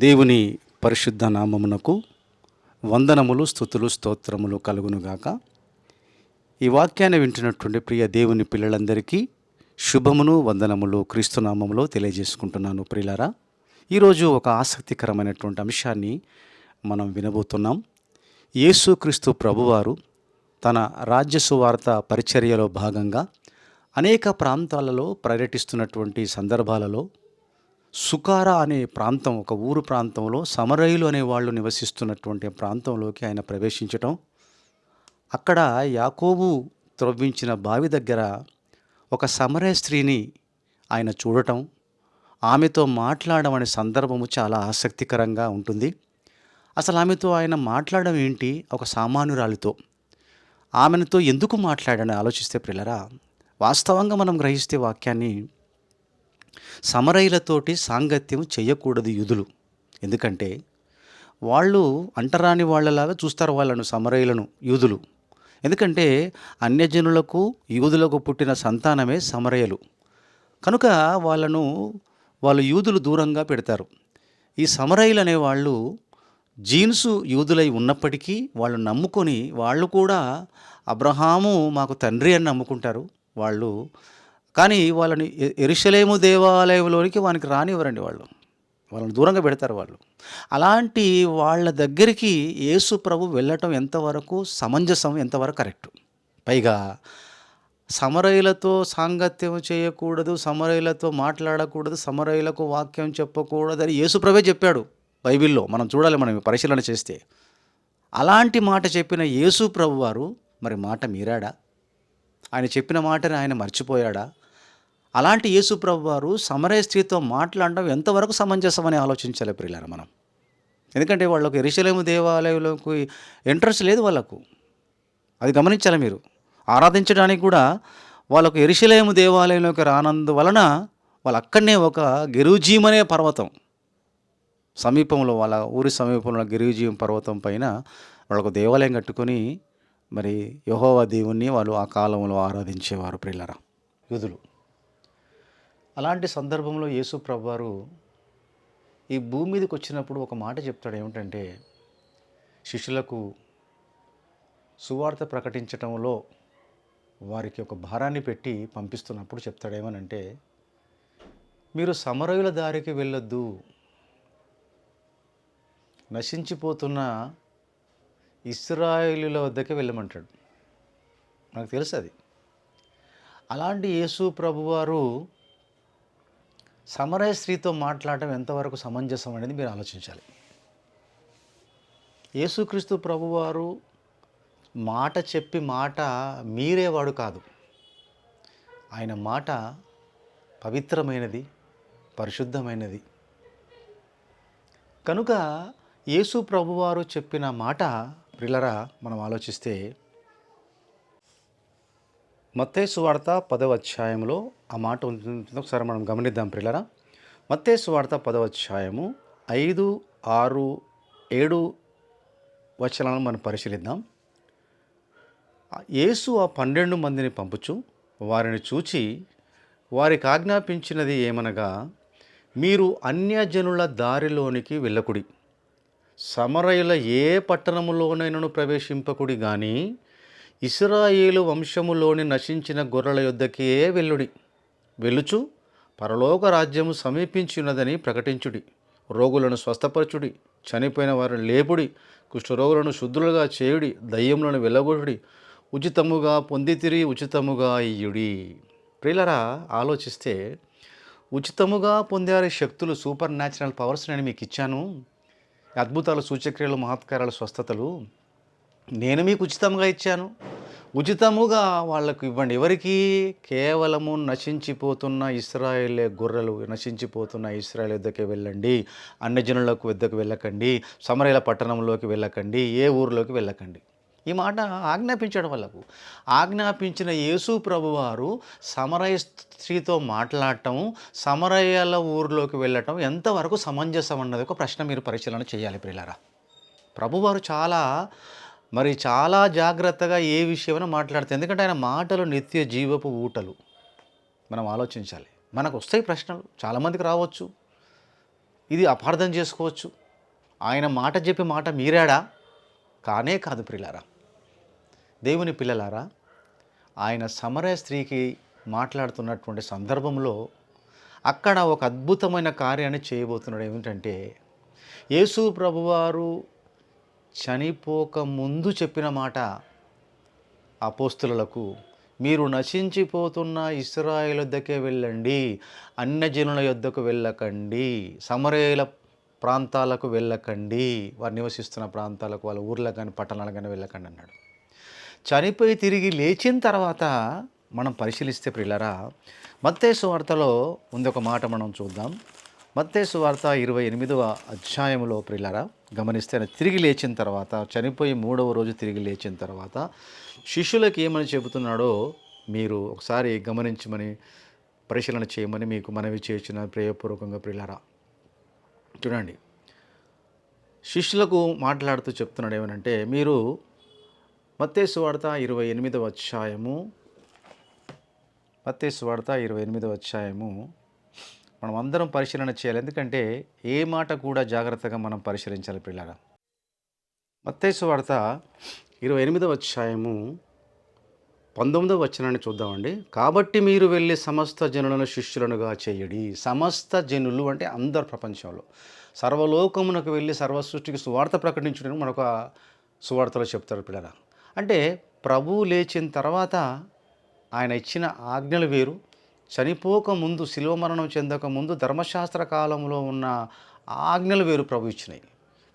దేవుని పరిశుద్ధ నామమునకు వందనములు స్థుతులు స్తోత్రములు కలుగునుగాక. ఈ వాక్యాన్ని వింటున్నటువంటి ప్రియ దేవుని పిల్లలందరికీ శుభమును వందనములు క్రీస్తు నామములో తెలియజేసుకుంటున్నాను ప్రియులారా. ఈరోజు ఒక ఆసక్తికరమైనటువంటి అంశాన్ని మనం వినబోతున్నాం. యేసుక్రీస్తు ప్రభువారు తన రాజ్య సువార్త పరిచర్యలో భాగంగా అనేక ప్రాంతాలలో పర్యటిస్తున్నటువంటి సందర్భాలలో సుకారా అనే ప్రాంతం ఒక ఊరు ప్రాంతంలో సమరయులు అనే వాళ్ళు నివసిస్తున్నటువంటి ప్రాంతంలోకి ఆయన ప్రవేశించటం. అక్కడ యాకోబు త్రవ్వించిన బావి దగ్గర ఒక సమరయ స్త్రీని ఆయన చూడటం ఆమెతో మాట్లాడడం అనే సందర్భము చాలా ఆసక్తికరంగా ఉంటుంది. అసలు ఆమెతో ఆయన మాట్లాడడం ఏంటి? ఒక సామాన్యురాలితో ఆమెతో ఎందుకు మాట్లాడని ఆలోచిస్తే ప్రిల్లరా వాస్తవంగా మనం గ్రహిస్తే వాక్యాన్ని సమరయులతోటి సాంగత్యం చేయకూడదు యూదులు. ఎందుకంటే వాళ్ళు అంటరాని వాళ్ళలాగా చూస్తారు వాళ్ళను సమరయులను యూదులు. ఎందుకంటే అన్యజనులకు యూదులకు పుట్టిన సంతానమే సమరయులు. కనుక వాళ్ళను వాళ్ళు యూదులు దూరంగా పెడతారు. ఈ సమరయులు అనే వాళ్ళు జీన్సు యూదులై ఉన్నప్పటికీ వాళ్ళు నమ్ముకొని వాళ్ళు కూడా అబ్రహాము మాకు తండ్రి అని నమ్ముకుంటారు. వాళ్ళు కానీ వాళ్ళని ఎ- ఎరుషలేము దేవాలయంలోనికి వానికి రానివ్వరండి వాళ్ళు. వాళ్ళని దూరంగా పెడతారు వాళ్ళు. అలాంటి వాళ్ళ దగ్గరికి యేసు ప్రభు వెళ్ళటం ఎంతవరకు సమంజసం ఎంతవరకు కరెక్ట్? పైగా సమరయులతో సాంగత్యం చేయకూడదు సమరయులతో మాట్లాడకూడదు సమరయులకు వాక్యం చెప్పకూడదు అని యేసుప్రభే చెప్పాడు బైబిల్లో. మనం చూడాలి మనం పరిశీలన చేస్తే. అలాంటి మాట చెప్పిన యేసు ప్రభు వారు మరి మాట మీరాడా? ఆయన చెప్పిన మాటని ఆయన మర్చిపోయాడా? అలాంటి యేసుప్రభు వారు సమరయ స్త్రీతో మాట్లాడడం ఎంతవరకు సమంజసమని ఆలోచించాలి ప్రియులారా మనం. ఎందుకంటే వాళ్ళకు ఎరిశలేము దేవాలయంలోకి ఇంట్రెస్ట్ లేదు వాళ్ళకు. అది గమనించాలి మీరు. ఆరాధించడానికి కూడా వాళ్ళకు ఎరిశలేము దేవాలయంలోకి రానందు వలన వాళ్ళు అక్కడనే ఒక గిరుజీమనే అనే పర్వతం. సమీపంలో వాళ్ళ ఊరి సమీపంలో గిరిజీవం పర్వతం పైన వాళ్ళకు దేవాలయం కట్టుకొని మరి యహోవా దేవుణ్ణి వాళ్ళు ఆ కాలంలో ఆరాధించేవారు ప్రిల్లరా యూదులు. అలాంటి సందర్భంలో యేసు ప్రభువారు ఈ భూమి మీదకి వచ్చినప్పుడు ఒక మాట చెప్తాడు. ఏమిటంటే శిష్యులకు సువార్త ప్రకటించటంలో వారికి ఒక భారాన్ని పెట్టి పంపిస్తున్నప్పుడు చెప్తాడేమనంటే మీరు సమరయుల దారికి వెళ్ళొద్దు. నశించిపోతున్న ఇస్రాయిలుల వద్దకే వెళ్ళమంటాడు. నాకు తెలుసు అది. అలాంటి యేసు ప్రభువారు సమరయ స్త్రీతో మాట్లాడటం ఎంతవరకు సమంజసం అనేది మీరు ఆలోచించాలి. యేసుక్రీస్తు ప్రభువారు మాట చెప్పి మాట మీరేవాడు కాదు. ఆయన మాట పవిత్రమైనది పరిశుద్ధమైనది. కనుక యేసు ప్రభువారు చెప్పిన మాట ప్రిలరా మనం ఆలోచిస్తే మత్తేసు వార్త పదవ అధ్యాయంలో ఆ మాట ఉంటుంది ఒకసారి మనం గమనిద్దాం ప్రిలరా మత్తేసు వార్త పదవ ఐదు ఆరు ఏడు వచనాలను మనం పరిశీలిద్దాం. యేసు ఆ పన్నెండు మందిని పంపుచు వారిని చూచి వారికి ఆజ్ఞాపించినది ఏమనగా మీరు అన్యజనుల దారిలోనికి వెళ్ళకుడి. సమరయుల ఏ పట్టణములోనైనను ప్రవేశింపకుడి కానీ ఇస్రాయేలు వంశములోని నశించిన గొర్రెల యొద్దకే వెళ్ళుడి. వెలుచు పరలోక రాజ్యము సమీపించినదని ప్రకటించుడి. రోగులను స్వస్థపరచుడి. చనిపోయిన వారిని లేపుడి. కుష్ఠరోగులను శుద్ధులుగా చేయుడి. దయ్యములను వెళ్ళగొట్టుడి. ఉచితముగా పొందితిరి ఉచితముగా ఇయుడి ప్రియులరా ఆలోచిస్తే ఉచితముగా పొందారు శక్తులు సూపర్ న్యాచురల్ పవర్స్ నేను మీకు ఇచ్చాను. అద్భుతాలు సూచక్రియలు మహత్కారాలు స్వస్థతలు నేను మీకు ఉచితంగా ఇచ్చాను. ఉచితముగా వాళ్ళకు ఇవ్వండి. ఎవరికి? కేవలము నశించిపోతున్న ఇస్రాయలే గొర్రెలు నశించిపోతున్న ఇస్రాయేల్ వద్దకే వెళ్ళండి. అన్యజనులకు వద్దకు వెళ్ళకండి. సమరయల పట్టణంలోకి వెళ్ళకండి. ఏ ఊరిలోకి వెళ్ళకండి. ఈ మాట ఆజ్ఞాపించడం వాళ్ళకు ఆజ్ఞాపించిన యేసు ప్రభువారు సమరయ స్త్రీతో మాట్లాడటం సమరయ్యల ఊరిలోకి వెళ్ళటం ఎంతవరకు సమంజసం అన్నది ఒక ప్రశ్న మీరు పరిశీలన చేయాలి ప్రియులారా. ప్రభువారు చాలా మరి చాలా జాగ్రత్తగా ఏ విషయమైనా మాట్లాడతారు ఎందుకంటే ఆయన మాటలు నిత్య జీవపు ఊటలు. మనం ఆలోచించాలి. మనకు వస్తాయి ప్రశ్నలు. చాలామందికి రావచ్చు. ఇది అపార్థం చేసుకోవచ్చు. ఆయన మాట చెప్పి మాట మీరాడా? కానే కాదు ప్రిలారా. దేవుని పిల్లలారా ఆయన సమరయ స్త్రీకి మాట్లాడుతున్నటువంటి సందర్భంలో అక్కడ ఒక అద్భుతమైన కార్యాన్ని చేయబోతున్నాడు. ఏమిటంటే యేసు ప్రభువారు చనిపోక ముందు చెప్పిన మాట అపోస్తులకు మీరు నశించిపోతున్న ఇస్రాయేల్ వద్దకే వెళ్ళండి అన్యజనుల యొద్దకు వెళ్ళకండి సమరేల ప్రాంతాలకు వెళ్ళకండి. వారు నివసిస్తున్న ప్రాంతాలకు వాళ్ళ ఊర్లకు కానీ పట్టణాలకు కానీ వెళ్ళకండి అన్నాడు. చనిపోయి తిరిగి లేచిన తర్వాత మనం పరిశీలిస్తే ప్రిల్లరా మత్తేసు వార్తలో ఉంది ఒక మాట మనం చూద్దాం. మత్తేసు వార్త ఇరవై ఎనిమిదవ అధ్యాయంలో ప్రిల్లరా గమనిస్తే ఆయన తిరిగి లేచిన తర్వాత చనిపోయి మూడవ రోజు తిరిగి లేచిన తర్వాత శిష్యులకు ఏమని చెబుతున్నాడో మీరు ఒకసారి గమనించమని పరిశీలన చేయమని మీకు మనవి చేసిన ప్రేయపూర్వకంగా ప్రిల్లరా చూడండి. శిష్యులకు మాట్లాడుతూ చెప్తున్నాడు ఏమనంటే మీరు మత్తేసు వార్త ఇరవై ఎనిమిదవ అధ్యాయము మత్తేసు వార్త ఇరవై ఎనిమిదవ అధ్యాయము మనం అందరం పరిశీలన చేయాలి. ఎందుకంటే ఏ మాట కూడా జాగ్రత్తగా మనం పరిశీలించాలి పిల్లగా మత్తేసు వార్త ఇరవై ఎనిమిదవ అధ్యాయము పంతొమ్మిదవ వచనాన్ని చూద్దామండి. కాబట్టి మీరు వెళ్ళి సమస్త జనులను శిష్యులనుగా చేయడి. సమస్త జనులు అంటే అందరు ప్రపంచంలో. సర్వలోకమునకు వెళ్ళి సర్వ సృష్టికి సువార్త ప్రకటించడం మనకు సువార్తలో చెప్తారు పిల్లల అంటే ప్రభువు లేచిన తర్వాత ఆయన ఇచ్చిన ఆజ్ఞలు వేరు చనిపోక ముందు శిలువ మరణం చెందక ముందు ధర్మశాస్త్ర కాలంలో ఉన్న ఆజ్ఞలు వేరు ప్రభు ఇచ్చినాయి.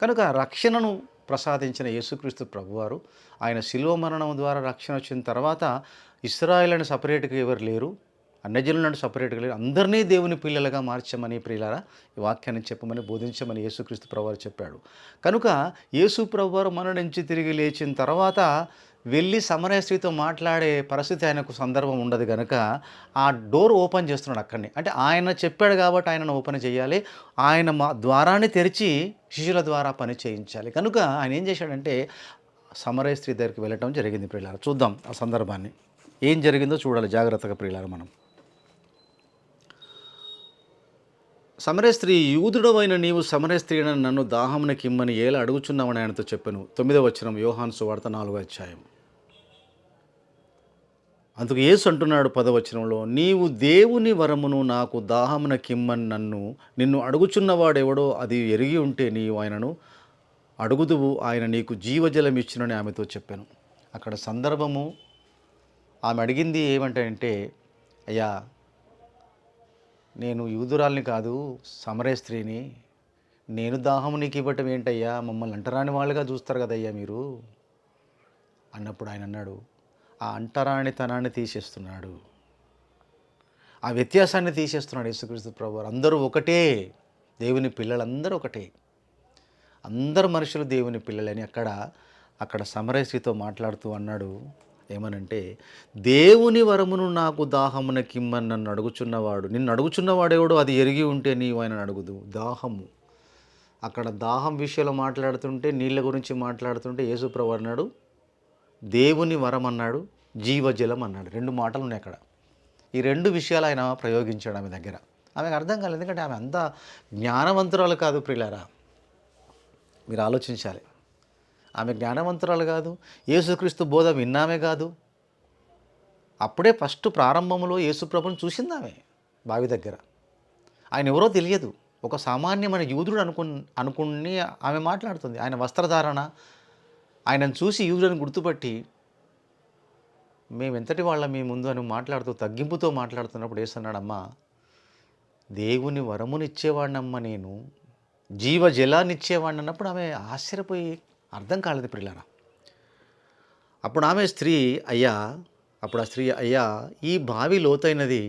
కనుక రక్షణను ప్రసాదించిన యేసుక్రీస్తు ప్రభువారు ఆయన శిలువ మరణం ద్వారా రక్షణ వచ్చిన తర్వాత ఇస్రాయల్ అని సపరేట్గా ఎవరు లేరు అన్యజనులను సపరేట్గా లేరు అందరినీ దేవుని పిల్లలుగా మార్చమని ప్రియులారా ఈ వాక్యాన్ని చెప్పమని బోధించమని యేసుక్రీస్తు ప్రభువారు చెప్పాడు. కనుక యేసు ప్రభువారు మరణించి నుంచి తిరిగి లేచిన తర్వాత వెళ్ళి సమరయశ్రీతో మాట్లాడే పరిస్థితి ఆయనకు సందర్భం ఉండదు కనుక ఆ డోర్ ఓపెన్ చేస్తున్నాడు అక్కడిని. అంటే ఆయన చెప్పాడు కాబట్టి ఆయనను ఓపెన్ చేయాలి. ఆయన మా ద్వారాన్ని తెరిచి శిష్యుల ద్వారా పని చేయించాలి. కనుక ఆయన ఏం చేశాడంటే సమరయశ్రీ దగ్గరికి వెళ్ళటం జరిగింది ప్రియులారు. చూద్దాం ఆ సందర్భాన్ని. ఏం జరిగిందో చూడాలి జాగ్రత్తగా ప్రియులారు మనం. సమరస్త్రీ యూదుడవైన నీవు సమరస్త్రీన నన్ను దాహమునకిమ్మని ఏలా అడుగుచున్నామని ఆయనతో చెప్పాను. తొమ్మిదవ వచనం యోహాన్ సువార్త నాలుగో అధ్యాయం అందుకు యేసు అంటున్నాడు పదవచనంలో నీవు దేవుని వరమును నాకు దాహమున కిమ్మని నన్ను నిన్ను అడుగుచున్నవాడెవడో అది ఎరిగి ఉంటే నీవు ఆయనను అడుగుదువు ఆయన నీకు జీవజలం ఇచ్చినని ఆమెతో చెప్పాను. అక్కడ సందర్భము ఆమె అడిగింది ఏమంటే అయ్యా నేను యూదురాల్ని కాదు సమరే స్త్రీని. నేను దాహము నీకు ఇవ్వటం ఏంటయ్యా? మమ్మల్ని అంటరాని వాళ్ళుగా చూస్తారు కదయ్యా మీరు. అన్నప్పుడు ఆయన అన్నాడు ఆ అంటరానితనాన్ని తీసేస్తున్నాడు. ఆ వ్యత్యాసాన్ని తీసేస్తున్నాడు యేసుక్రీస్తు ప్రభు అందరూ ఒకటే. దేవుని పిల్లలందరూ ఒకటే. అందరు మనుషులు దేవుని పిల్లలని అక్కడ అక్కడ సమరస్త్రీతో మాట్లాడుతూ అన్నాడు. ఏమనంటే దేవుని వరమును నాకు దాహమున కిమ్మని నన్ను అడుగుచున్నవాడు. నిన్ను అడుగుచున్నవాడేవాడు అది ఎరిగి ఉంటే నీవు ఆయన అడుగుదు దాహము. అక్కడ దాహం విషయంలో మాట్లాడుతుంటే నీళ్ళ గురించి మాట్లాడుతుంటే యేసుప్రభు అన్నాడు దేవుని వరం అన్నాడు జీవజలం అన్నాడు. రెండు మాటలు ఉన్నాయి అక్కడ. ఈ రెండు విషయాలు ఆయన ప్రయోగించాడు ఆమె దగ్గర. ఆమెకు అర్థం కాలేదు. ఎందుకంటే ఆమె అంత జ్ఞానవంతురాలు కాదు ప్రియులారా. మీరు ఆలోచించాలి. ఆమె జ్ఞానవంతురాలు కాదు యేసుక్రీస్తు బోధ విన్నామే కాదు. అప్పుడే ఫస్ట్ ప్రారంభంలో యేసుప్రభుని చూసింది ఆమె బావి దగ్గర. ఆయన ఎవరో తెలియదు. ఒక సామాన్యమైన యూదుడు అనుకు అనుకుని ఆమె మాట్లాడుతుంది. ఆయన వస్త్రధారణ ఆయనను చూసి యూదుడని గుర్తుపట్టి మేము ఎంతటి వాళ్ళ మీ ముందు అని మాట్లాడుతూ తగ్గింపుతో మాట్లాడుతున్నప్పుడు వేస్తున్నాడమ్మా దేవుని వరమునిచ్చేవాడినమ్మ నేను జీవ జలాన్నిచ్చేవాడిని అన్నప్పుడు ఆమె ఆశ్చర్యపోయి అర్థం కాలేదు పిల్లరా అప్పుడు ఆమె స్త్రీ అయ్యా అప్పుడు ఆ స్త్రీ అయ్యా ఈ బావి లోతైనది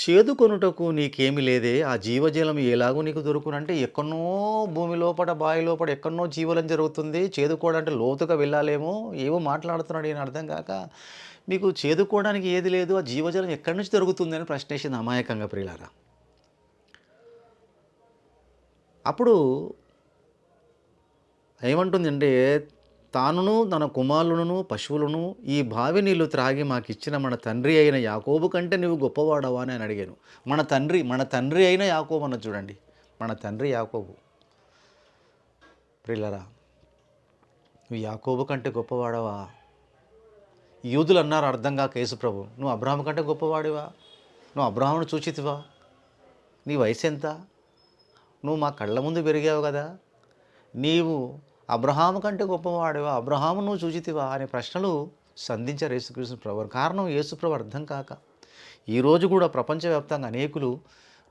చేదుకొనుటకు నీకేమి లేదే. ఆ జీవజలం ఎలాగో నీకు దొరుకునంటే ఎక్కడనో భూమి లోపల బావి లోపల ఎక్కడనో జీవలం జరుగుతుంది. చేదుకోవడానికి లోతుగా వెళ్ళాలేమో. ఏవో మాట్లాడుతున్నాడు ఈయన అర్థం కాక. మీకు చేదుకోవడానికి ఏది లేదు. ఆ జీవజలం ఎక్కడి నుంచి దొరుకుతుంది అని ప్రశ్నేసింది అమాయకంగా ప్రియులారా. అప్పుడు ఏమంటుందంటే తానును తన కుమారులను పశువులను ఈ బావి నీళ్ళు త్రాగి మాకు ఇచ్చిన మన తండ్రి అయిన యాకోబు కంటే నువ్వు గొప్పవాడవా అని అడిగాను. మన తండ్రి మన తండ్రి అయిన యాకోబు అన్న చూడండి. మన తండ్రి యాకోబు. ప్రిల్లరా నువ్వు యాకోబు కంటే గొప్పవాడవా? యూదులు అన్నారు అర్థం కాక నువ్వు అబ్రాహం కంటే గొప్పవాడివా? నువ్వు అబ్రాహ్మను చూచితివా నీ వయసు ఎంత నువ్వు మా కళ్ళ ముందు పెరిగావు కదా? నీవు అబ్రహాము కంటే గొప్పవాడివా? అబ్రహాము నువ్వు చూచితివా? అనే ప్రశ్నలు సంధించారు యేసుకృష్ణ ప్రభు కారణం యేసుప్రభు అర్థం కాక. ఈరోజు కూడా ప్రపంచవ్యాప్తంగా అనేకులు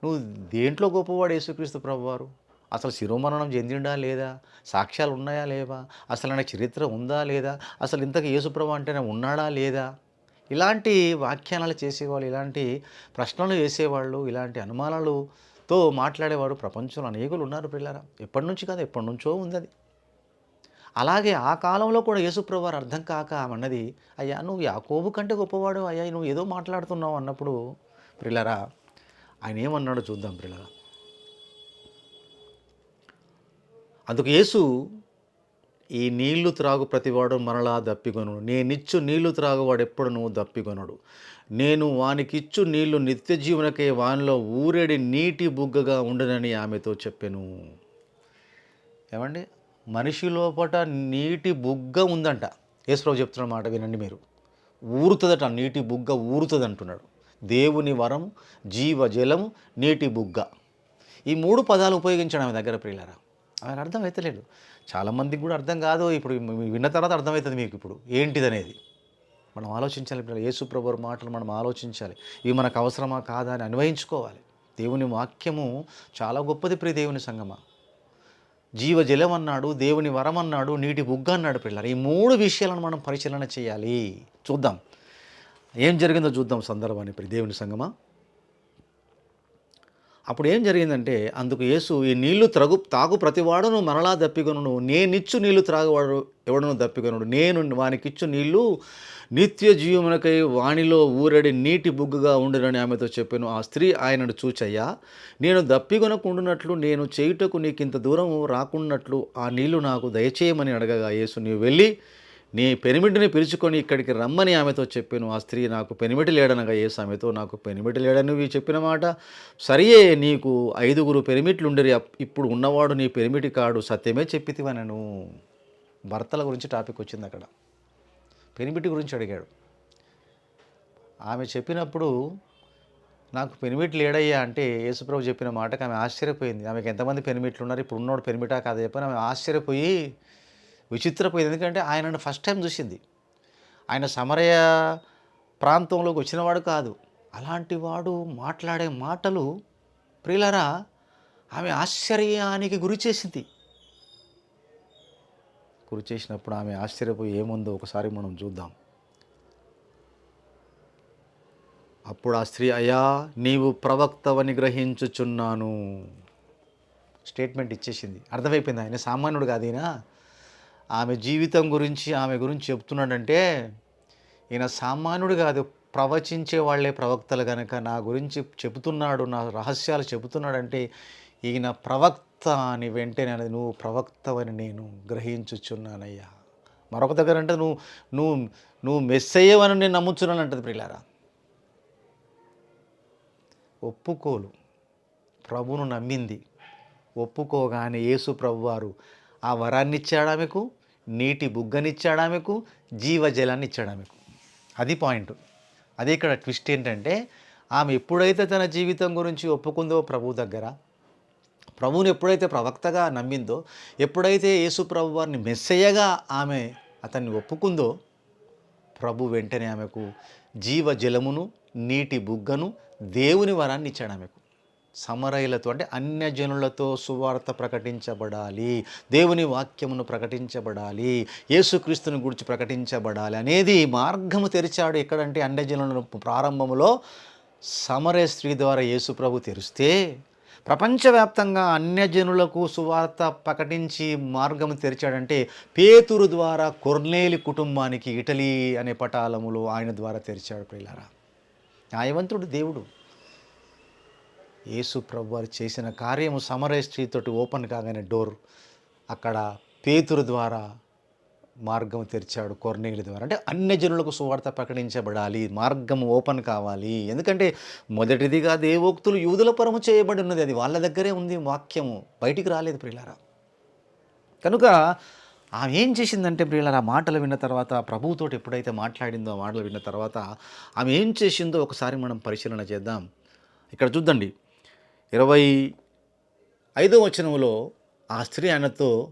నువ్వు దేంట్లో గొప్పవాడు యేసుక్రీస్తు ప్రభువారు? అసలు శిరోమరణం చెందిండా లేదా? సాక్ష్యాలు ఉన్నాయా లేవా? అసలు ఆయన చరిత్ర ఉందా లేదా? అసలు ఇంతకు యేసుప్రభు అంటేనే ఉన్నాడా లేదా? ఇలాంటి వ్యాఖ్యానాలు చేసేవాళ్ళు ఇలాంటి ప్రశ్నలు వేసేవాళ్ళు ఇలాంటి అనుమానాలతో మాట్లాడేవాడు ప్రపంచంలో అనేకులు ఉన్నారు పిల్లరా ఎప్పటి నుంచి కాదు ఎప్పటి నుంచో ఉంది అది. అలాగే ఆ కాలంలో కూడా యేసుప్రభు వారు అర్థం కాక అన్నది అయ్యా నువ్వు యాకోబు కంటే గొప్పవాడు అయ్యా నువ్వు ఏదో మాట్లాడుతున్నావు అన్నప్పుడు ప్రిల్లరా ఆయన ఏమన్నాడో చూద్దాం ప్రిల్లరా. అందుకు యేసు ఈ నీళ్ళు త్రాగు ప్రతివాడు మరలా దప్పికొనుడు. నేనిచ్చు నీళ్ళు త్రాగువాడు ఎప్పుడు నువ్వు దప్పికొనడు. నేను వానికిచ్చు నీళ్ళు నిత్య జీవనకే వానిలో ఊరేడి నీటి బుగ్గగా ఉండనని ఆమెతో చెప్పాను. ఏమండి? మనిషి లోపట నీటి బుగ్గ ఉందంట. యేసురావు చెప్తున్న మాట వినండి మీరు. ఊరుతుందట నీటి బుగ్గ ఊరుతుంది అంటున్నాడు దేవుని వరం జీవ జలం నీటి బుగ్గ. ఈ మూడు పదాలు ఉపయోగించాడు ఆమె దగ్గర ప్రియులరా. ఆమెకు అర్థం అవుతలేదు చాలామందికి కూడా అర్థం కాదు. ఇప్పుడు విన్న తర్వాత అర్థమవుతుంది మీకు ఇప్పుడు. ఏంటిదనేది? మనం ఆలోచించాలి పిల్లలు యేసుప్రభు మాటలు మనం ఆలోచించాలి. ఇవి మనకు అవసరమా కాదా అని అన్వయించుకోవాలి. దేవుని వాక్యము చాలా గొప్పది ప్రియ దేవుని సంగమా. జీవజలం అన్నాడు దేవుని వరం అన్నాడు నీటి బుగ్గ అన్నాడు పిల్లలు. ఈ మూడు విషయాలను మనం పరిశీలన చేయాలి. చూద్దాం. ఏం జరిగిందో చూద్దాం సందర్భాన్ని ప్రియ దేవుని సంగమా? అప్పుడు ఏం జరిగిందంటే అందుకు యేసు ఈ నీళ్ళు త్రగు తాగు ప్రతివాడును మరలా దప్పికొనును. నేనిచ్చు నీళ్ళు త్రాగువాడు ఎవడను దప్పికొనుడు? నేను వానికిచ్చు నీళ్ళు నిత్య జీవమునకై వాణిలో ఊరడి నీటి బుగ్గుగా ఉండునని ఆమెతో చెప్పాను. ఆ స్త్రీ ఆయనను చూచయ్యా నేను దప్పికొనకుండునట్లు నేను చేయుటకు నీకింత దూరం రాకున్నట్లు ఆ నీళ్ళు నాకు దయచేయమని అడగగా యేసు నీవు వెళ్ళి నీ పెనిమిటిని పిలుచుకొని ఇక్కడికి రమ్మని ఆమెతో చెప్పాను. ఆ స్త్రీ నాకు పెనిమిటి లేడనగా ఏ ఆమెతో నాకు పెనిమిటి లేడని నువ్వు చెప్పిన మాట? సరియే నీకు ఐదుగురు పెరిమిట్లు ఉండరి ఇప్పుడు ఉన్నవాడు నీ పెరిమిటి కాడు. సత్యమే చెప్పితివనను. భర్తల గురించి టాపిక్ వచ్చింది అక్కడ. పెనిమిటి గురించి అడిగాడు. ఆమె చెప్పినప్పుడు నాకు పెనిమిట్ లేడయ్యా అంటే యేసుప్రభు చెప్పిన మాటకు ఆమె ఆశ్చర్యపోయింది. ఆమెకు ఎంతమంది పెనిమిట్లు ఉన్నారు ఇప్పుడు ఉన్నోడు పెనిమిటా కాదు. చెప్పని ఆమె ఆశ్చర్యపోయి విచిత్రపోయింది. ఎందుకంటే ఆయనను ఫస్ట్ టైం చూసింది. ఆయన సమరయ ప్రాంతంలోకి వచ్చినవాడు కాదు. అలాంటి వాడు మాట్లాడే మాటలు ప్రియులరా ఆమె ఆశ్చర్యానికి గురి చేసింది. గురి చేసినప్పుడు ఆమె ఆశ్చర్యపోయి ఏముందో ఒకసారి మనం చూద్దాం. అప్పుడు ఆ స్త్రీ అయ్యా నీవు ప్రవక్తవని గ్రహించుచున్నాను. స్టేట్మెంట్ ఇచ్చేసింది. అర్థమైపోయింది? ఆయన సామాన్యుడు కాదు ఈయన. ఆమె జీవితం గురించి ఆమె గురించి చెప్తున్నాడంటే ఈయన సామాన్యుడు కాదు ప్రవచించే వాళ్ళే ప్రవక్తలు కనుక నా గురించి చెబుతున్నాడు నా రహస్యాలు చెబుతున్నాడంటే ఈయన ప్రవక్త అని వెంటనే అనేది నువ్వు ప్రవక్తవని నేను గ్రహించుచున్నానయ్యా. మరొక దగ్గర అంటే నువ్వు నువ్వు నువ్వు మెస్సయ్యవని నేను నమ్ముచున్నాను అంటది ప్రియులారా. ఒప్పుకోలు. ప్రభును నమ్మింది. ఒప్పుకోగానే యేసు ప్రభువారు ఆ వరాన్ని ఇచ్చాడా ఆమెకు? నీటి బుగ్గనిచ్చాడు ఆమెకు జీవజలాన్ని ఇచ్చాడు ఆమెకు అది పాయింట్. అదే ఇక్కడ ట్విస్ట్ ఏంటంటే ఆమె ఎప్పుడైతే తన జీవితం గురించి ఒప్పుకుందో ప్రభు దగ్గర ప్రభువుని ఎప్పుడైతే ప్రవక్తగా నమ్మిందో ఎప్పుడైతే యేసు ప్రభు వారిని మెస్సయ్యగా ఆమె అతన్ని ఒప్పుకుందో ప్రభు వెంటనే ఆమెకు జీవ జలమును నీటి బుగ్గను దేవుని వరాన్ని ఇచ్చాడు ఆమెకు సమరయులతో అంటే అన్యజనులతో సువార్త ప్రకటించబడాలి. దేవుని వాక్యమును ప్రకటించబడాలి. యేసుక్రీస్తుని గురించి ప్రకటించబడాలి అనేది మార్గము తెరిచాడు ఎక్కడంటే అన్యజనులను ప్రారంభములో సమరయ స్త్రీ ద్వారా యేసు ప్రభు తెరిస్తే ప్రపంచవ్యాప్తంగా అన్యజనులకు సువార్త ప్రకటించి మార్గం తెరిచాడంటే పేతురు ద్వారా కొర్నేలి కుటుంబానికి ఇటలీ అనే పటాలములు ఆయన ద్వారా తెరిచాడు ప్రియులారా. న్యాయవంతుడు దేవుడు. యేసు ప్రభు వారు చేసిన కార్యము సమరయ స్త్రీతోటి ఓపెన్ కాగానే డోర్ అక్కడ పేతురు ద్వారా మార్గం తెరిచాడు కొర్నేలి ద్వారా. అంటే అన్ని జనులకు సువార్త ప్రకటించబడాలి మార్గం ఓపెన్ కావాలి. ఎందుకంటే మొదటిదిగా దేవోక్తులు యూదుల పరము చేయబడి ఉన్నది అది వాళ్ళ దగ్గరే ఉంది వాక్యము. బయటికి రాలేదు ప్రియులారా. కనుక ఆమె ఏం చేసిందంటే ప్రియులారా మాటలు విన్న తర్వాత ప్రభువుతో ఎప్పుడైతే మాట్లాడిందో ఆ మాటలు విన్న తర్వాత ఆమె ఏం చేసిందో ఒకసారి మనం పరిశీలన చేద్దాం. ఇక్కడ చూద్దండి. ఇరవై ఐదో వచనంలో ఆ స్త్రీ ఆయనతో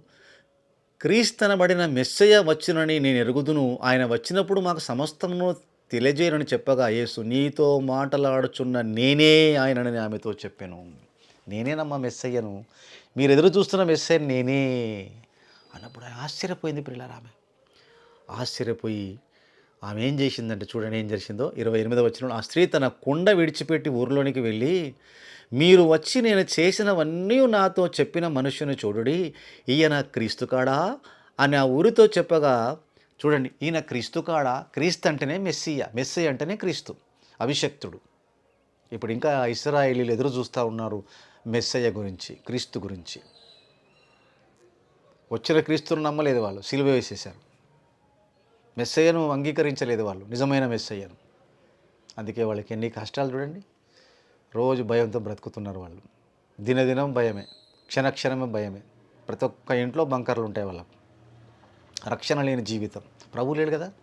క్రీస్తనబడిన మెస్సయ్య వచ్చునని నేను ఎరుగుదును. ఆయన వచ్చినప్పుడు మాకు సమస్తమును తెలియజేయనని చెప్పగా యేసు నీతో మాటలాడుచున్న నేనే ఆయనని ఆమెతో చెప్పాను. నేనేనమ్మా మెస్సయ్యను. మీరు ఎదురు చూస్తున్న మెస్సయ్య నేనే. అన్నప్పుడు ఆశ్చర్యపోయింది పిల్లలు ఆమె. ఆశ్చర్యపోయి ఆమె ఏం చేసిందంటే చూడండి ఏం చేసిందో. ఇరవై ఎనిమిదో వచ్చిన ఆ స్త్రీ తన కుండ విడిచిపెట్టి ఊరిలోనికి వెళ్ళి మీరు వచ్చి నేను చేసినవన్నీ నాతో చెప్పిన మనుషుని చూడుడి ఈయన క్రీస్తు కాడా? అని ఆ ఊరితో చెప్పగా చూడండి ఈయన క్రీస్తు కాడా? క్రీస్తు అంటేనే మెస్సియ మెస్సియ అంటేనే క్రీస్తు అభిషక్తుడు. ఇప్పుడు ఇంకా ఇస్రాయేలీలు ఎదురు చూస్తూ ఉన్నారు మెస్సయ్య గురించి క్రీస్తు గురించి. వచ్చిన క్రీస్తును నమ్మలేదు వాళ్ళు సిలువ వేసేశారు. మెస్సయ్యను అంగీకరించలేదు వాళ్ళు నిజమైన మెస్సయ్యను అందుకే వాళ్ళకి ఎన్ని కష్టాలు చూడండి. రోజు భయంతో బ్రతుకుతున్నారు వాళ్ళు. దినదినం భయమే క్షణక్షణమే భయమే. ప్రతి ఒక్క ఇంట్లో బంకర్లు ఉంటాయి వాళ్ళకు. రక్షణ లేని జీవితం. ప్రభు లేడు కదా?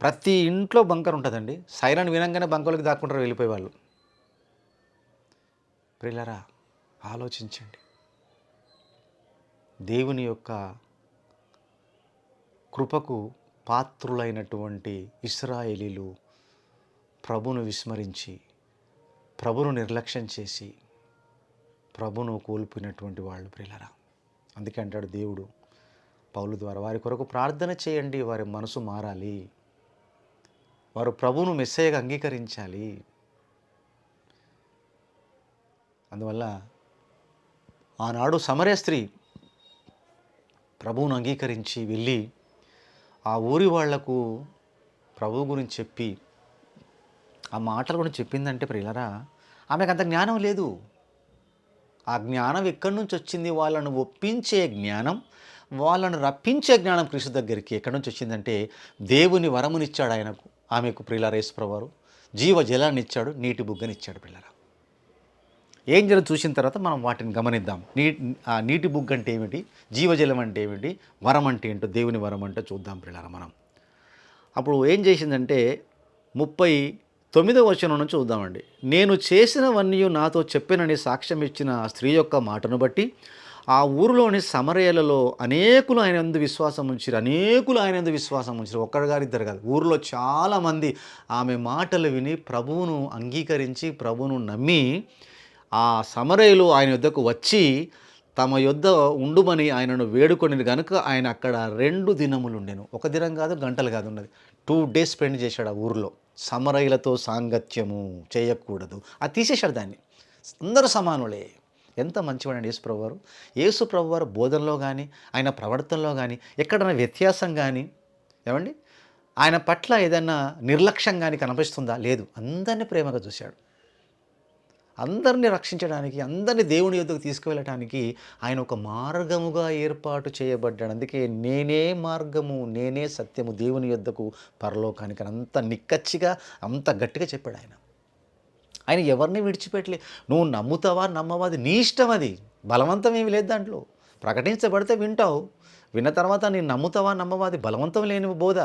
ప్రతి ఇంట్లో బంకర్ ఉంటుందండి. సైరన్ వినంగానే బంకర్లకు దాక్కుంటారు వెళ్ళిపోయే వాళ్ళు. ప్రిల్లరా ఆలోచించండి. దేవుని యొక్క కృపకు పాత్రులైనటువంటి ఇస్రాయేలీలు ప్రభును విస్మరించి ప్రభును నిర్లక్ష్యం చేసి ప్రభును కోల్పోయినటువంటి వాళ్ళు ప్రియులరా. అందుకే అంటాడు దేవుడు పౌలు ద్వారా వారి కొరకు ప్రార్థన చేయండి వారి మనసు మారాలి. వారు ప్రభువును మెస్సయ్యగా అంగీకరించాలి. అందువల్ల ఆనాడు సమరయ స్త్రీ ప్రభువును అంగీకరించి వెళ్ళి ఆ ఊరి వాళ్ళకు ప్రభు గురించి చెప్పి ఆ మాటలు కూడా చెప్పిందంటే ప్రియులరా ఆమెకు అంత జ్ఞానం లేదు. ఆ జ్ఞానం ఎక్కడి నుంచి వచ్చింది? వాళ్ళను ఒప్పించే జ్ఞానం వాళ్ళను రప్పించే జ్ఞానం కృషి దగ్గరికి ఎక్కడి నుంచి వచ్చిందంటే దేవుని వరమునిచ్చాడు ఆయనకు ఆమెకు ప్రియులరేశ్వరవారు జీవ జలాన్ని ఇచ్చాడు నీటి బుగ్గనిచ్చాడు పిల్లరా ఏం జలం చూసిన తర్వాత మనం వాటిని గమనిద్దాం. నీ ఆ నీటి బుగ్గ అంటే ఏమిటి? జీవజలం అంటే ఏమిటి? వరం అంటే ఏంటో దేవుని వరం అంటే చూద్దాం పిల్లరా మనం. అప్పుడు ఏం చేసిందంటే ముప్పై తొమ్మిదవ వచనం నుంచి చూద్దామండి. నేను చేసినవన్నీ నాతో చెప్పినని సాక్ష్యం ఇచ్చిన ఆ స్త్రీ యొక్క మాటను బట్టి ఆ ఊరిలోని సమరయలలో అనేకులు ఆయన ఎందు విశ్వాసం ఉంచారు. అనేకులు ఆయన ఎందు విశ్వాసం ఉంచారు. ఒక్కరు గారు ఇద్దరు కాదు. ఊరిలో చాలామంది ఆమె మాటలు విని ప్రభువును అంగీకరించి ప్రభువును నమ్మి ఆ సమరయులు ఆయన యొద్దకు వచ్చి తమ యొద్ద ఉండుమని ఆయనను వేడుకొని కనుక ఆయన అక్కడ రెండు దినములు ఉండెను ఒక దినం కాదు గంటలు కాదు ఉన్నది. టూ డేస్ స్పెండ్ చేశాడు ఆ ఊరిలో. సమరయులతో సాంగత్యము చేయకూడదు. అది తీసేశాడు దాన్ని. అందరూ సమానులే. ఎంత మంచివాడండి యేసు ప్రభు వారు యేసు వారు బోధనలో కానీ ఆయన ప్రవర్తనలో కానీ ఎక్కడైనా వ్యత్యాసం కానీ ఏమండి? ఆయన పట్ల ఏదైనా నిర్లక్ష్యం కానీ కనిపిస్తుందా? లేదు. అందరినీ ప్రేమగా చూశాడు. అందరిని రక్షించడానికి అందరిని దేవుని యొద్దకు తీసుకువెళ్ళటానికి ఆయన ఒక మార్గముగా ఏర్పాటు చేయబడ్డాడు. అందుకే నేనే మార్గము నేనే సత్యము దేవుని యొద్దకు పరలోకానికి అంత నిక్కచ్చిగా అంత గట్టిగా చెప్పాడు ఆయన. ఆయన ఎవరిని విడిచిపెట్టలే? నువ్వు నమ్ముతావా నమ్మవా? అది నీ ఇష్టం అది. బలవంతం ఏమి లేదు దాంట్లో. ప్రకటించబడితే వింటావు. విన్న తర్వాత నేను నమ్ముతావా నమ్మవా? అది బలవంతం లేని బోధ.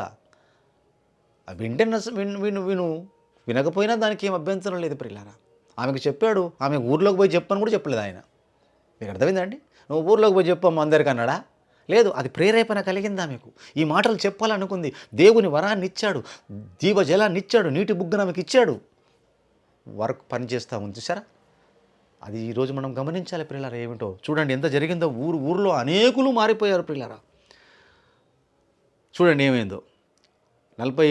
వింటే విను విను విను. వినకపోయినా దానికి ఏం అభ్యంతరం లేదు ప్రిల్లారా ఆమెకు చెప్పాడు ఆమె ఊర్లోకి పోయి చెప్పని కూడా చెప్పలేదు ఆయన. మీకు అర్థమైందండి నువ్వు ఊర్లోకి పోయి చెప్పమ్మ అందరికి అన్నాడా? లేదు అది ప్రేరేపణ కలిగిందా మీకు? ఈ మాటలు చెప్పాలనుకుంది దేవుని వరాన్ని ఇచ్చాడు దీవజలాన్ని ఇచ్చాడు నీటి బుగ్గను ఆమెకి ఇచ్చాడు. వర్క్ పని చేస్తూ ఉంది సరే అది ఈరోజు మనం గమనించాలి పిల్లరా ఏమిటో. చూడండి ఎంత జరిగిందో ఊరు ఊర్లో అనేకులు మారిపోయారు పిల్లరా చూడండి ఏమైందో. నలభై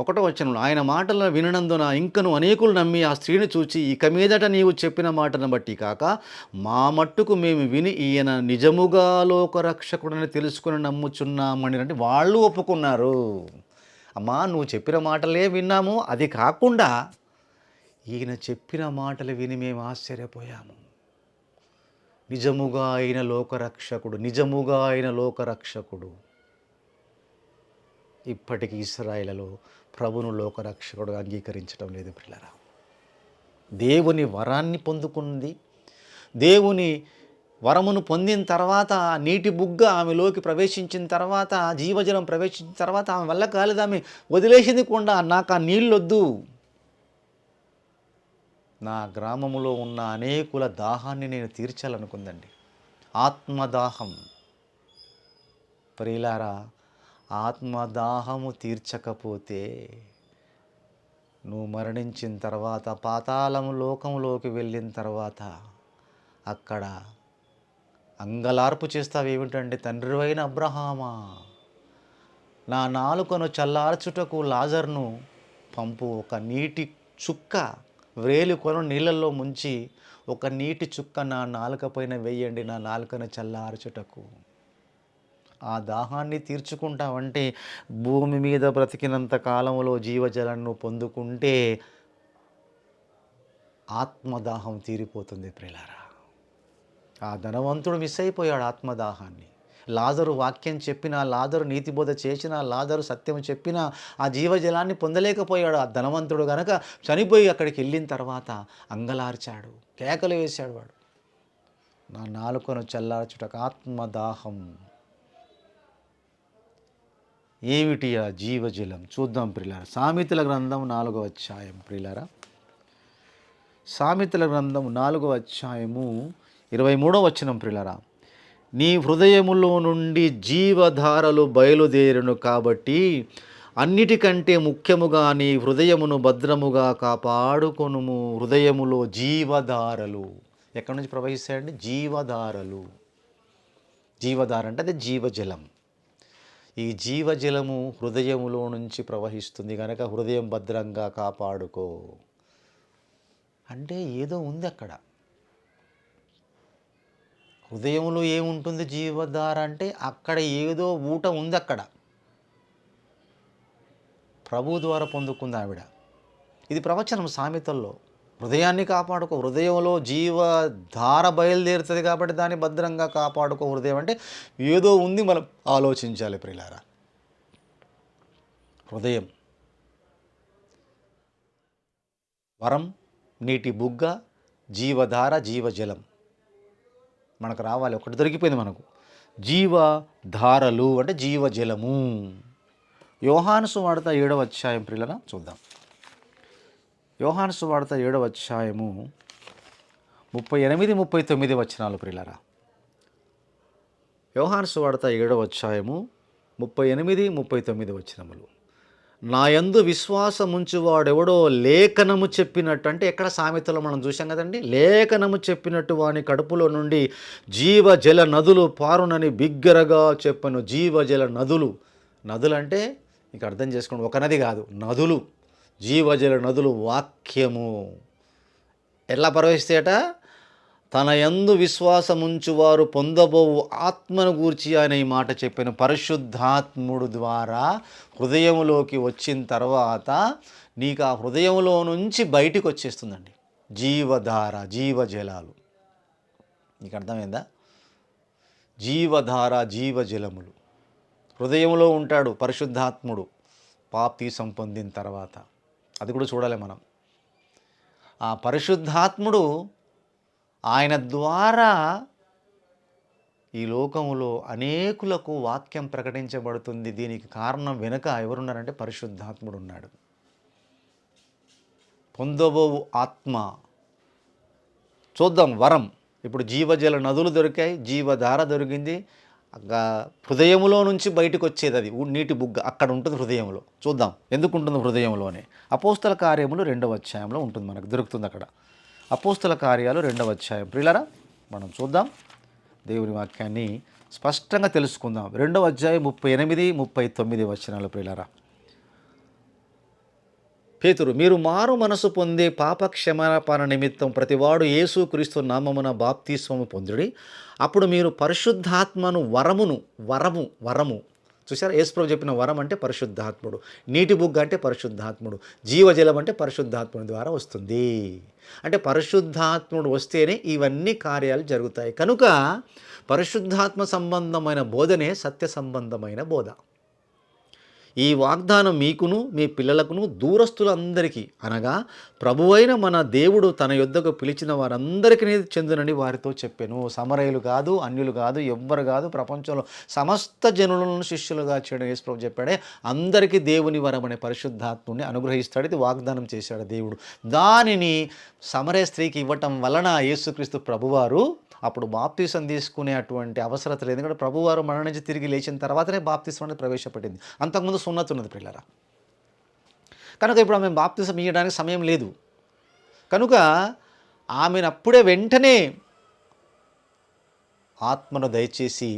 ఒకటో వచనంలో ఆయన మాటలను విననందున ఇంకను అనేకులు నమ్మి ఆ స్త్రీని చూచి ఇక మీదట నీవు చెప్పిన మాటను బట్టి కాక మా మట్టుకు మేము విని ఈయన నిజముగా లోకరక్షకుడని తెలుసుకుని నమ్ముచున్నామని అంటే వాళ్ళు ఒప్పుకున్నారు. అమ్మా నువ్వు చెప్పిన మాటలే విన్నాము. అది కాకుండా ఈయన చెప్పిన మాటలు విని మేము ఆశ్చర్యపోయాము. నిజముగా ఆయన లోకరక్షకుడు నిజముగా ఆయన లోకరక్షకుడు. ఇప్పటికి ఇస్రాయిలలో ప్రభును లోకరక్షకుడు అంగీకరించడం లేదు పిల్లరా. దేవుని వరాన్ని పొందుకుంది. దేవుని వరమును పొందిన తర్వాత నీటి బుగ్గ ఆమెలోకి ప్రవేశించిన తర్వాత జీవజలం ప్రవేశించిన తర్వాత ఆమె వల్ల కాలేదు. ఆమె వదిలేసింది కూడా నాకు ఆ నీళ్ళొద్దు. నా గ్రామములో ఉన్న అనేకుల దాహాన్ని నేను తీర్చాలనుకుందండి. ఆత్మదాహం. ప్రియులారా ఆత్మదాహము తీర్చకపోతే నువ్వు మరణించిన తర్వాత పాతాళము లోకంలోకి వెళ్ళిన తర్వాత అక్కడ అంగలార్పు చేస్తావు. తండ్రి అయిన అబ్రహామా నా నాలుకను చల్లార్చుటకు లాజర్ను పంపు. ఒక నీటి చుక్క వ్రేలి కొను నీళ్ళల్లో ముంచి ఒక నీటి చుక్క నా నాలుక పైన వేయండి నా నాలుకను చల్లార్చుటకు. ఆ దాహాన్ని తీర్చుకుంటావంటే భూమి మీద బ్రతికినంత కాలంలో జీవజలాన్ని పొందుకుంటే ఆత్మదాహం తీరిపోతుంది ప్రిలారా ఆ ధనవంతుడు మిస్ అయిపోయాడు ఆత్మదాహాన్ని. లాజరు వాక్యం చెప్పినా లాజరు నీతిబోధ చేసినా లాజరు సత్యం చెప్పినా ఆ జీవజలాన్ని పొందలేకపోయాడు ఆ ధనవంతుడు గనక. చనిపోయి అక్కడికి వెళ్ళిన తర్వాత అంగలార్చాడు కేకలు వేశాడు వాడు. నా నాలుకను చల్లార్చుటకు ఆత్మదాహం ఏమిటి ఆ జీవజలం? చూద్దాం ప్రిలారా. సామెతల గ్రంథం నాలుగవ అధ్యాయం ప్రిలారా. సామెతల గ్రంథం నాలుగవ అధ్యాయము ఇరవై మూడవ వచనం ప్రిలరా. నీ హృదయములో నుండి జీవధారలు బయలుదేరును కాబట్టి అన్నిటికంటే ముఖ్యముగా నీ హృదయమును భద్రముగా కాపాడుకొనుము హృదయములో జీవధారలు. ఎక్కడి నుంచి ప్రవహిస్తాయండి? జీవధారలు. జీవధార అంటే అది జీవజలం. ఈ జీవజలము హృదయములో నుంచి ప్రవహిస్తుంది కనుక హృదయం భద్రంగా కాపాడుకో. అంటే ఏదో ఉంది అక్కడ. హృదయంలో ఏముంటుంది జీవధార అంటే అక్కడ ఏదో ఊట ఉంది అక్కడ. ప్రభు ద్వారా పొందుకుంది ఆవిడ. ఇది ప్రవచనం సామెతల్లో. హృదయాన్ని కాపాడుకో హృదయంలో జీవధార బయలుదేరుతుంది కాబట్టి దాన్ని భద్రంగా కాపాడుకో హృదయం అంటే ఏదో ఉంది మనం ఆలోచించాలి ప్రిలారా హృదయం. వరం నీటి బుగ్గ జీవధార జీవజలం. మనకు రావాలి ఒకటి దొరికిపోయింది మనకు. జీవధారలు అంటే జీవజలము. యోహానుసు సువార్త ఏడవ అధ్యాయం ప్రిల్లన చూద్దాం. యోహాను సువార్త ఏడవ అధ్యాయము ముప్పై ఎనిమిది ముప్పై తొమ్మిది వచనాలు ప్రిలరా యోహాను సువార్త ఏడవ అధ్యాయము ముప్పై ఎనిమిది ముప్పై తొమ్మిది వచనములు. నా యందు విశ్వాసముంచువాడెవడో లేఖనము చెప్పినట్టు అంటే ఎక్కడ సామెతలో మనం చూసాం కదండి? లేఖనము చెప్పినట్టు వాని కడుపులో నుండి జీవజల నదులు పారునని బిగ్గరగా చెప్పను. జీవజల నదులు. నదులు అంటే ఇక అర్థం చేసుకోండి ఒక నది కాదు నదులు. జీవజల నదులు వాక్యము. ఎట్లా ప్రవేశిస్తేట తన యందు విశ్వాసముంచువారు పొందబోవు ఆత్మను గూర్చి ఆయన ఈ మాట చెప్పిన. పరిశుద్ధాత్ముడు ద్వారా హృదయంలోకి వచ్చిన తర్వాత నీకు ఆ హృదయంలో నుంచి బయటికి వచ్చేస్తుందండి. జీవధార జీవజలాలు. నీకు అర్థమైందా? జీవధార జీవజలములు. హృదయంలో ఉంటాడు పరిశుద్ధాత్ముడు. పాప్తి సంపొందిన తర్వాత. అది కూడా చూడాలి మనం. ఆ పరిశుద్ధాత్ముడు ఆయన ద్వారా ఈ లోకములో అనేకులకు వాక్యం ప్రకటించబడుతుంది. దీనికి కారణం వెనుక ఎవరున్నారంటే పరిశుద్ధాత్ముడు ఉన్నాడు. పొందబోవు ఆత్మ. చూద్దాం వరం. ఇప్పుడు జీవజల నదులు దొరికాయి జీవధార దొరికింది హృదయములో నుంచి బయటకు వచ్చేది అది నీటి బుగ్గ. అక్కడ ఉంటుంది హృదయంలో చూద్దాం. ఎందుకు ఉంటుంది హృదయంలోనే అపోస్తల కార్యములు రెండవ అధ్యాయంలో ఉంటుంది మనకు. దొరుకుతుంది అక్కడ. అపోస్తల కార్యాలు రెండవ అధ్యాయం. ప్రియులరా మనం చూద్దాం. దేవుని వాక్యాన్ని స్పష్టంగా తెలుసుకుందాం. రెండవ అధ్యాయం ముప్పై ఎనిమిది ముప్పై తొమ్మిది వచనాలు ప్రియులరా. పేతురు మీరు మారు మనసు పొందే పాప క్షమాపణ నిమిత్తం ప్రతివాడు యేసు క్రీస్తు నామమున బాప్తిస్వము పొందుడి. అప్పుడు మీరు పరిశుద్ధాత్మను వరమును వరము వరము. చూసారా యేసుప్రభు చెప్పిన వరం అంటే పరిశుద్ధాత్ముడు. నీటి బుగ్గ అంటే పరిశుద్ధాత్ముడు. జీవజలం అంటే పరిశుద్ధాత్ముడి ద్వారా వస్తుంది. అంటే పరిశుద్ధాత్ముడు వస్తేనే ఇవన్నీ కార్యాలు జరుగుతాయి. కనుక పరిశుద్ధాత్మ సంబంధమైన బోధనే సత్య సంబంధమైన బోధ. ఈ వాగ్దానం మీకును మీ పిల్లలకును దూరస్తులందరికీ అనగా ప్రభువైన మన దేవుడు తన యొద్దకు పిలిచిన వారందరికీ చెందునని వారితో చెప్పాను. సమరయులు కాదు అన్యులు కాదు ఎవ్వరు కాదు ప్రపంచంలో సమస్త జనులను శిష్యులుగా చేయడం యేసు ప్రభు చెప్పాడే. అందరికీ దేవుని వరం అనే పరిశుద్ధాత్ముని అనుగ్రహిస్తాడు. ఇది వాగ్దానం చేశాడు దేవుడు. దానిని సమరయ స్త్రీకి ఇవ్వటం వలన యేసుక్రీస్తు ప్రభువారు అప్పుడు బాప్తీసం తీసుకునే అటువంటి అవసరత లేదు. ఎందుకంటే ప్రభువారు మన నుంచి తిరిగి లేచిన తర్వాతనే బాప్తీసం అనేది ప్రవేశపెట్టింది. అంతకుముందు సున్నతి ఉన్నది పిల్లరా కనుక ఇప్పుడు ఆమె బాప్తిసం ఇవ్వడానికి సమయం లేదు. కనుక ఆమెను అప్పుడే వెంటనే ఆత్మను దయచేసి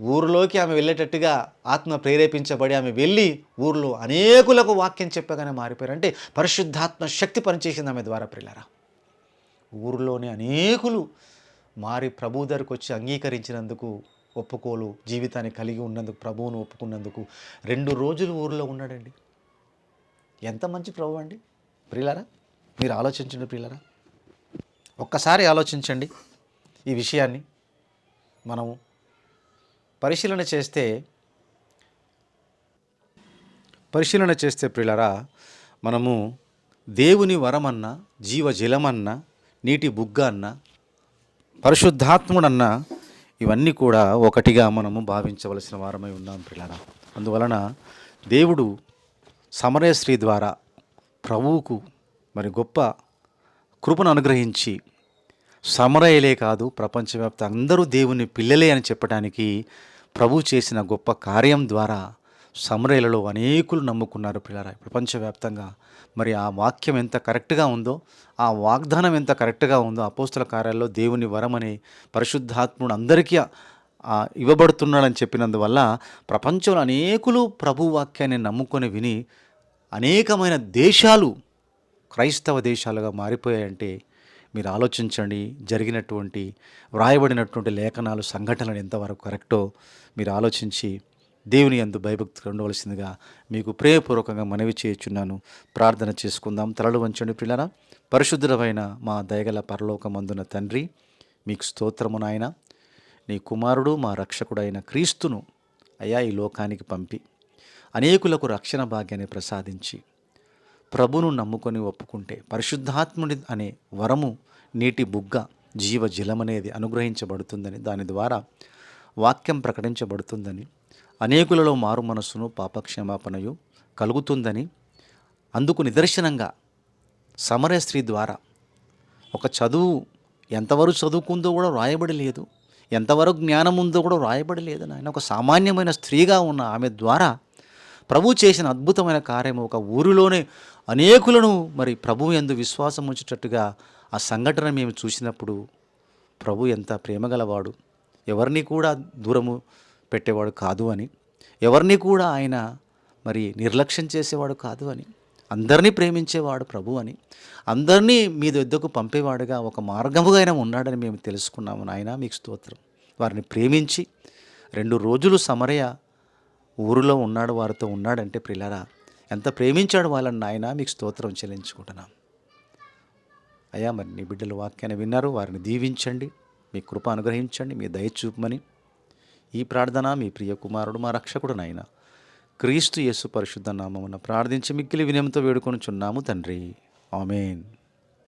ఊరిలోకి ఆమె వెళ్ళేటట్టుగా ఆత్మ ప్రేరేపించబడి ఆమె వెళ్ళి ఊర్లో అనేకులకు వాక్యం చెప్పగానే మారిపోయారు. అంటే పరిశుద్ధాత్మ శక్తి పనిచేసింది ఆమె ద్వారా పిల్లరా ఊరిలోని అనేకులు మారి ప్రభు దగ్గరకు వచ్చి అంగీకరించినందుకు ఒప్పుకోలు జీవితాన్ని కలిగి ఉన్నందుకు ప్రభువును ఒప్పుకున్నందుకు. రెండు రోజులు ఊరిలో ఉన్నాడండి. ఎంత మంచి ప్రభు అండి. ప్రియులారా మీరు ఆలోచించండి ప్రియులారా. ఒక్కసారి ఆలోచించండి ఈ విషయాన్ని మనము పరిశీలన చేస్తే పరిశీలన చేస్తే ప్రియులరా మనము దేవుని వరమన్న జీవ జలమన్న నీటి బుగ్గ అన్న పరిశుద్ధాత్ముడన్నా ఇవన్నీ కూడా ఒకటిగా మనము భావించవలసిన వారమై ఉన్నాం ప్రియులరా అందువలన దేవుడు సమరయశ్రీ ద్వారా ప్రభువుకు మరి గొప్ప కృపను అనుగ్రహించి సమరయలే కాదు ప్రపంచవ్యాప్త అందరూ దేవుని పిల్లలే అని చెప్పడానికి ప్రభు చేసిన గొప్ప కార్యం ద్వారా సమరయలలో అనేకులు నమ్ముకున్నారు పిల్లరా ప్రపంచవ్యాప్తంగా మరి ఆ వాక్యం ఎంత కరెక్ట్గా ఉందో ఆ వాగ్దానం ఎంత కరెక్ట్గా ఉందో అపోస్తుల కార్యాల్లో దేవుని వరం అనే పరిశుద్ధాత్ముడు అందరికీ ఇవ్వబడుతున్నాడని చెప్పినందువల్ల ప్రపంచంలో అనేకులు ప్రభు వాక్యాన్ని నమ్ముకొని విని అనేకమైన దేశాలు క్రైస్తవ దేశాలుగా మారిపోయాయంటే మీరు ఆలోచించండి జరిగినటువంటి వ్రాయబడినటువంటి లేఖనాలు సంఘటనలు ఎంతవరకు కరెక్టో మీరు ఆలోచించి దేవుని యందు భయభక్తి ఉండవలసిందిగా మీకు ప్రేయపూర్వకంగా మనవి చేయుచున్నాను. ప్రార్థన చేసుకుందాం. తలలు వంచండి పిల్లరా పరిశుద్ధమైన మా దయగల పరలోకమందున తండ్రి మీకు స్తోత్రము నాయన. నీ కుమారుడు మా రక్షకుడైన క్రీస్తును అయా ఈ లోకానికి పంపి అనేకులకు రక్షణ భాగ్యాన్ని ప్రసాదించి ప్రభును నమ్ముకొని ఒప్పుకుంటే పరిశుద్ధాత్ముడి అనే వరము నీటి బుగ్గ జీవ జలమనేది అనుగ్రహించబడుతుందని దాని ద్వారా వాక్యం ప్రకటించబడుతుందని అనేకులలో మారు మనస్సును పాపక్షమాపణయు కలుగుతుందని అందుకు నిదర్శనంగా సమర స్త్రీ ద్వారా ఒక చదువు ఎంతవరకు చదువుకుందో కూడా రాయబడి లేదు ఎంతవరకు జ్ఞానం ఉందో కూడా రాయబడి లేదు ఆయన ఒక సామాన్యమైన స్త్రీగా ఉన్న ఆమె ద్వారా ప్రభు చేసిన అద్భుతమైన కార్యం ఒక ఊరిలోనే అనేకులను మరి ప్రభు ఎందు విశ్వాసం ఉంచేటట్టుగా ఆ సంఘటన మేము చూసినప్పుడు ప్రభు ఎంత ప్రేమగలవాడు ఎవరిని కూడా దూరము పెట్టేవాడు కాదు అని. ఎవరిని కూడా ఆయన మరి నిర్లక్ష్యం చేసేవాడు కాదు అని. అందరినీ ప్రేమించేవాడు ప్రభు అని. అందరినీ మీ వద్దకు పంపేవాడుగా ఒక మార్గముగా ఆయన ఉన్నాడని మేము తెలుసుకున్నాము నాయన మీకు స్తోత్రం. వారిని ప్రేమించి రెండు రోజులు సమరయ ఊరిలో ఉన్నాడు వారితో ఉన్నాడంటే ప్రిలరా ఎంత ప్రేమించాడు వాళ్ళని నాయన మీకు స్తోత్రం చెల్లించుకుంటున్నాం. అయ్యా మరి నీ బిడ్డలు వాక్యాన్ని విన్నారు వారిని దీవించండి మీ కృప అనుగ్రహించండి మీ దయ చూపమని ఈ ప్రార్థన మీ ప్రియ కుమారుడు మా రక్షకుడు నాయన. క్రీస్తు యేసు పరిశుద్ధ నామమున ప్రార్థించి మిక్కిలి వినయంతో వేడుకొనుచున్నాము తండ్రి. ఆమెన్.